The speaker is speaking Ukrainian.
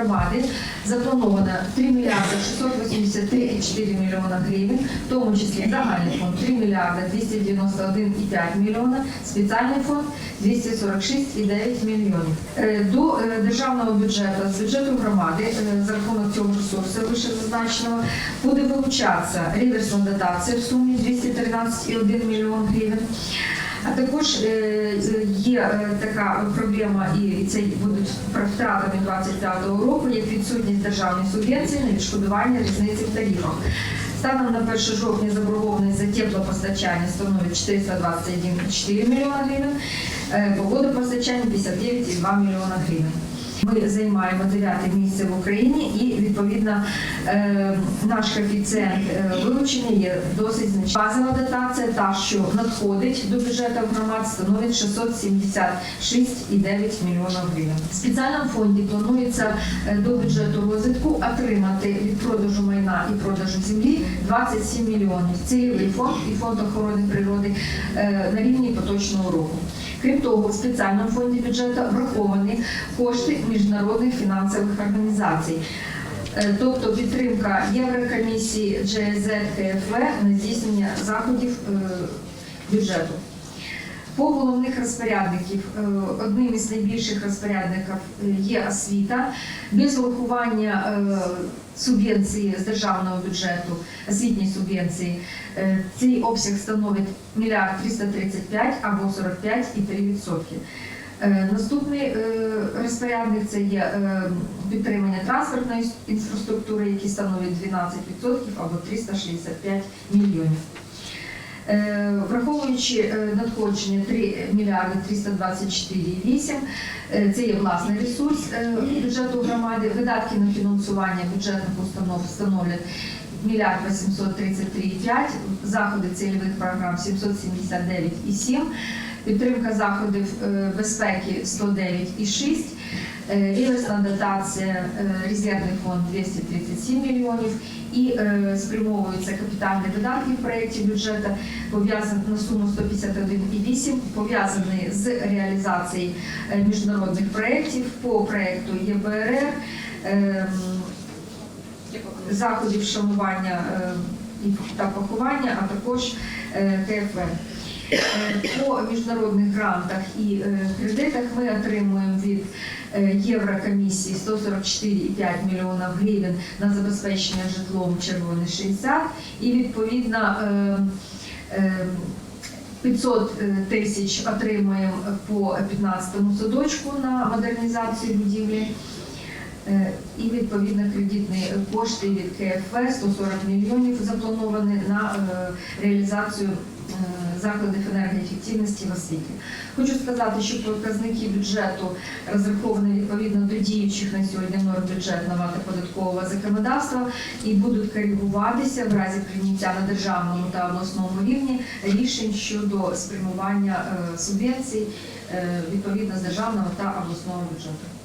громади заплановано 3 мільярди 683,4 мільйона гривень, в тому числі загальний фонд 3 мільярди 291,5 мільйона, спеціальний фонд 246,9 мільйонів. Е, До е, державного бюджету, з бюджету громади е, за рахунок цього ресурсу вище зазначеного буде вилучатися реверсна дотація в сумі 213,1 мільйон гривень. А також е, є е, така проблема, і це будуть втратами 25 року, як відсутність державної субвенції на відшкодування різниці в тарифах. Станом на 1 жовтня заборгованість за теплопостачання становить 421,4 мільйона гривень, погодопостачання по водопостачанню 59,2 мільйона гривень. Ми займаємо дев'яте місце в Україні і відповідно е, наш коефіцієнт е, вилучення є досить значний. Базова дотація, та що надходить до бюджету громад, становить 676,9 мільйонів гривень. В спеціальному фонді планується е, до бюджету розвитку отримати від продажу майна і продажу землі 27 мільйонів. Цільовий фонд і фонд охорони природи на рівні поточного року. Крім того, в спеціальному фонді бюджету враховані кошти міжнародних фінансових організацій. Е, Тобто підтримка Єврокомісії GZ КФВ на здійснення заходів е, бюджету. По головних розпорядників, е, одним із найбільших розпорядників е, є освіта. Без врахування е, субвенції з державного бюджету, освітньої субвенції, цей обсяг становить мільярд 335 або 45,3%. Е, Наступний розпорядник це є підтримання транспортної інфраструктури, які становить 12% або 365 мільйонів. Е, Враховуючи е, надходження 3 мільярди 324,8, е, це є власний ресурс бюджету громади. Видатки на фінансування бюджетних установ становлять мільярд 833,5, заходи цільових програм 779,7, підтримка заходів е, безпеки 109,6, е, реверсна дотація, е, резервний фонд 237 мільйонів і спрямовуються капітальні видатки в проєкті бюджету, пов'язані на суму 151,8, пов'язані з реалізацією міжнародних проєктів по проєкту ЄБРР, ем, заходів шанування і- та поховання, а також КФВ. Е, По міжнародних грантах і е, кредитах ми отримуємо від е, Єврокомісії 144,5 мільйона гривень на забезпечення житлом червоний 60 і відповідно е, е, 500 тисяч отримуємо по 15-му садочку на модернізацію будівлі. І відповідно кредитні кошти від КФВ 140 мільйонів заплановані на реалізацію закладів енергоефективності в освіті. Хочу сказати, що показники бюджету розраховані відповідно до діючих на сьогодні норм бюджетного та податкового законодавства і будуть коригуватися в разі прийняття на державному та обласному рівні рішень щодо спрямування е, субвенцій е, відповідно з державного та обласного бюджету.